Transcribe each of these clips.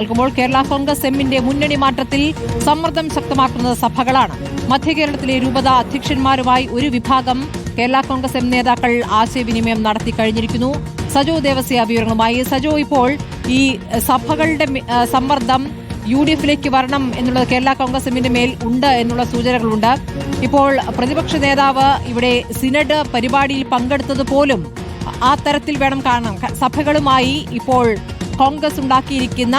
നൽകുമ്പോൾ കേരള കോൺഗ്രസ് എമ്മിന്റെ മുന്നണി മാറ്റത്തിൽ സമ്മർദ്ദം ശക്തമാക്കുന്നത് സഭകളാണ്. മധ്യകേരളത്തിലെ രൂപത അധ്യക്ഷന്മാരുമായി ഒരു വിഭാഗം കേരള കോൺഗ്രസ് എം നേതാക്കൾ ആശയവിനിമയം നടത്തി കഴിഞ്ഞിരിക്കുന്നു. സജോ ദേവസ്യ വിവരങ്ങളുമായി. സജോ ഇപ്പോൾ ഈ സഭകളുടെ സമ്മർദ്ദം യു ഡി എഫിലേക്ക് വരണം എന്നുള്ളത് കേരള കോൺഗ്രസ് എമ്മിന്റെ മേൽ ഉണ്ട് എന്നുള്ള സൂചനകളുണ്ട്. ഇപ്പോൾ പ്രതിപക്ഷ നേതാവ് ഇവിടെ സിനഡ് പരിപാടിയിൽ പങ്കെടുത്തത് പോലും ആ തരത്തിൽ വേണം കാണാൻ. സഭകളുമായി ഇപ്പോൾ കോൺഗ്രസ് ഉണ്ടാക്കിയിരിക്കുന്ന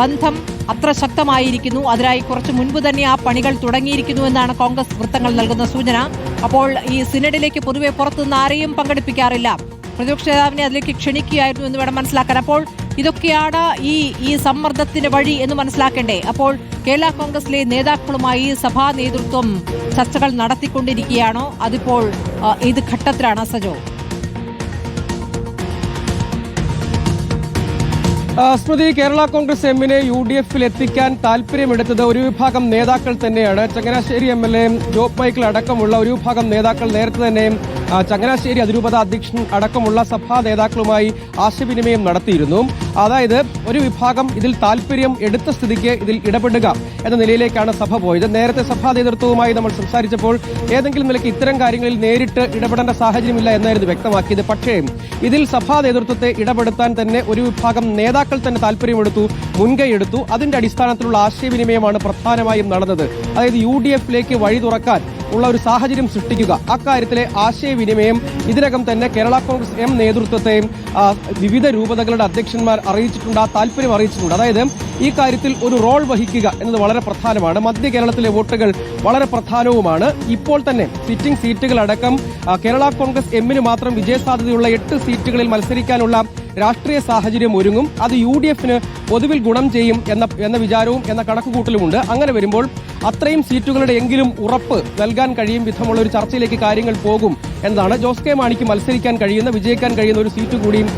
ബന്ധം അത്ര ശക്തമായിരിക്കുന്നു. അതിനായി കുറച്ച് മുൻപ് തന്നെ ആ പണികൾ തുടങ്ങിയിരിക്കുന്നു എന്നാണ് കോൺഗ്രസ് വൃത്തങ്ങൾ നൽകുന്ന സൂചന. അപ്പോൾ ഈ സിനഡിലേക്ക് പൊതുവെ പുറത്തുനിന്ന് ആരെയും പങ്കെടുപ്പിക്കാറില്ല. പ്രതിപക്ഷ നേതാവിനെ അതിലേക്ക് ക്ഷണിക്കുകയായിരുന്നു എന്ന് വേണം മനസ്സിലാക്കാൻ. അപ്പോൾ ഇതൊക്കെയാണ് ഈ ഈ സമ്മർദ്ദത്തിന് വഴി എന്ന് മനസ്സിലാക്കേണ്ടേ. അപ്പോൾ കേരള കോൺഗ്രസിലെ നേതാക്കളുമായി സഭാ നേതൃത്വം ചർച്ചകൾ നടത്തിക്കൊണ്ടിരിക്കുകയാണോ? അതിപ്പോൾ ഏത് ഘട്ടത്തിലാണ് സജോ? സ്മൃതി കേരള കോൺഗ്രസ് എമ്മിനെ യു ഡി എഫിൽ എത്തിക്കാൻ താല്പര്യമെടുത്തത് ഒരു വിഭാഗം നേതാക്കൾ തന്നെയാണ്. Changanassery M L A Job Michael അടക്കമുള്ള ഒരു വിഭാഗം നേതാക്കൾ നേരത്തെ തന്നെ ചങ്ങനാശ്ശേരി അതിരൂപത അധ്യക്ഷൻ അടക്കമുള്ള സഭാ നേതാക്കളുമായി ആശയവിനിമയം നടത്തിയിരുന്നു. അതായത് ഒരു വിഭാഗം ഇതിൽ താല്പര്യം എടുത്ത സ്ഥിതിക്ക് ഇതിൽ ഇടപെടുക എന്ന നിലയിലേക്കാണ് സഭ പോയത്. നേരത്തെ സഭാ നേതൃത്വവുമായി നമ്മൾ സംസാരിച്ചപ്പോൾ ഏതെങ്കിലും നിലയ്ക്ക് ഇത്തരം കാര്യങ്ങളിൽ നേരിട്ട് ഇടപെടേണ്ട സാഹചര്യമില്ല എന്നായിരുന്നു വ്യക്തമാക്കിയത്. പക്ഷേ ഇതിൽ സഭാ നേതൃത്വത്തെ ഇടപെടുത്താൻ തന്നെ ഒരു വിഭാഗം നേതാക്കൾ തന്നെ താല്പര്യമെടുത്തു മുൻകൈ എടുത്തു. അതിന്റെ അടിസ്ഥാനത്തിലുള്ള ആശയവിനിമയമാണ് പ്രധാനമായും നടന്നത്. അതായത് യു ഡി എഫിലേക്ക് വഴി തുറക്കാൻ ഉള്ള ഒരു സാഹചര്യം സൃഷ്ടിക്കുക. അക്കാര്യത്തിലെ ആശയവിനിമയം ഇതിനകം തന്നെ കേരള കോൺഗ്രസ് എം നേതൃത്വത്തെയും വിവിധ രൂപതകളുടെ അധ്യക്ഷന്മാർ അറിയിച്ചിട്ടുണ്ട് ആ താല്പര്യം അറിയിച്ചിട്ടുണ്ട്. അതായത് ഈ കാര്യത്തിൽ ഒരു റോൾ വഹിക്കുക എന്നത് വളരെ പ്രധാനമാണ്. മധ്യ കേരളത്തിലെ വോട്ടുകൾ വളരെ പ്രധാനവുമാണ്. ഇപ്പോൾ തന്നെ സിറ്റിംഗ് സീറ്റുകളടക്കം കേരള കോൺഗ്രസ് എമ്മിന് മാത്രം വിജയസാധ്യതയുള്ള എട്ട് സീറ്റുകളിൽ മത്സരിക്കാനുള്ള രാഷ്ട്രീയ സാഹചര്യം ഒരുങ്ങും. അത് യു ഡി എഫിന് പൊതുവിൽ ഗുണം ചെയ്യും എന്ന എന്ന വിചാരവും എന്ന കണക്കുകൂട്ടലുമുണ്ട്. അങ്ങനെ വരുമ്പോൾ അത്രയും സീറ്റുകളുടെ എങ്കിലും ഉറപ്പ് നൽകാൻ കഴിയും വിധമുള്ള ഒരു ചർച്ചയിലേക്ക് കാര്യങ്ങൾ പോകും എന്നാണ് ജോസ് കെ മാണിക്ക് മത്സരിക്കാൻ കഴിയുന്ന വിജയിക്കാൻ കഴിയുന്ന ഒരു സീറ്റ് കൂടിയും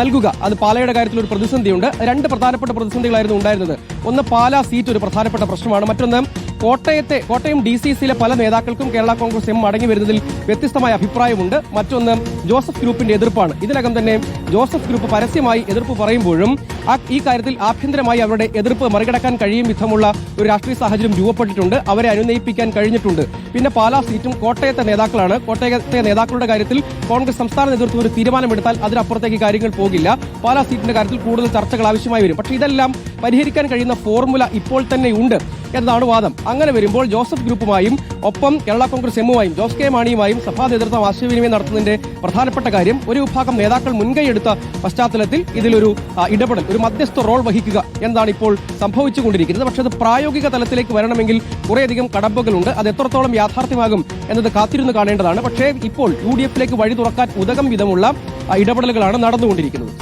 നൽകുക. അത് പാലയുടെ കാര്യത്തിൽ ഒരു പ്രതിസന്ധിയുണ്ട്. രണ്ട് പ്രധാനപ്പെട്ട പ്രതിസന്ധികളായിരുന്നു ഉണ്ടായിരുന്നത്. ഒന്ന് പാലാ സീറ്റ് ഒരു പ്രധാനപ്പെട്ട പ്രശ്നമാണ്. മറ്റൊന്ന് കോട്ടയത്തെ കോട്ടയം ഡി സി സിയിലെ പല നേതാക്കൾക്കും കേരള കോൺഗ്രസ് എം മടങ്ങി വരുന്നതിൽ വ്യത്യസ്തമായ അഭിപ്രായമുണ്ട്. മറ്റൊന്ന് ജോസഫ് ഗ്രൂപ്പിന്റെ എതിർപ്പാണ്. ഇതിനകം തന്നെ ജോസഫ് ഗ്രൂപ്പ് പരസ്യമായി എതിർപ്പ് പറയുമ്പോഴും ഈ കാര്യത്തിൽ ആഭ്യന്തരമായി അവരുടെ എതിർപ്പ് മറികടക്കാൻ കഴിയും വിധമുള്ള ഒരു രാഷ്ട്രീയ സാഹചര്യം രൂപപ്പെട്ടിട്ടുണ്ട്. അവരെ അനുനയിപ്പിക്കാൻ കഴിഞ്ഞിട്ടുണ്ട്. പിന്നെ പാലാ സീറ്റും കോട്ടയത്തെ നേതാക്കളാണ്. കോട്ടയത്തെ നേതാക്കളുടെ കാര്യത്തിൽ കോൺഗ്രസ് സംസ്ഥാന നേതൃത്വം ഒരു തീരുമാനമെടുത്താൽ അതിനപ്പുറത്തേക്ക് കാര്യങ്ങൾ പോകില്ല. പാലാ സീറ്റിന്റെ കാര്യത്തിൽ കൂടുതൽ ചർച്ചകൾ ആവശ്യമായി വരും. പക്ഷേ ഇതെല്ലാം പരിഹരിക്കാൻ കഴിയുന്ന ഫോർമുല ഇപ്പോൾ തന്നെ ഉണ്ട് എന്നതാണ് വാദം. അങ്ങനെ വരുമ്പോൾ ജോസഫ് ഗ്രൂപ്പുമായും ഒപ്പം കേരള കോൺഗ്രസ് എമ്മുമായും ജോസ് കെ മാണിയുമായും സഭാ നേതൃത്വം ആശയവിനിമയം നടത്തുന്നതിന്റെ പ്രധാനപ്പെട്ട കാര്യം ഒരു വിഭാഗം നേതാക്കൾ മുൻകൈയെടുത്ത പശ്ചാത്തലത്തിൽ ഇതിലൊരു ഇടപെടൽ ഒരു മധ്യസ്ഥ റോൾ വഹിക്കുക എന്നാണ് ഇപ്പോൾ സംഭവിച്ചുകൊണ്ടിരിക്കുന്നത്. പക്ഷേ അത് പ്രായോഗിക തലത്തിലേക്ക് വരണമെങ്കിൽ കുറേയധികം കടമ്പകളുണ്ട്. അത് എത്രത്തോളം യാഥാർത്ഥ്യമാകും എന്നത് കാത്തിരുന്ന് കാണേണ്ടതാണ്. പക്ഷേ ഇപ്പോൾ യു ഡി എഫിലേക്ക് വഴി തുറക്കാൻ ഉതകം വിധമുള്ള ഇടപെടലുകളാണ് നടന്നുകൊണ്ടിരിക്കുന്നത്.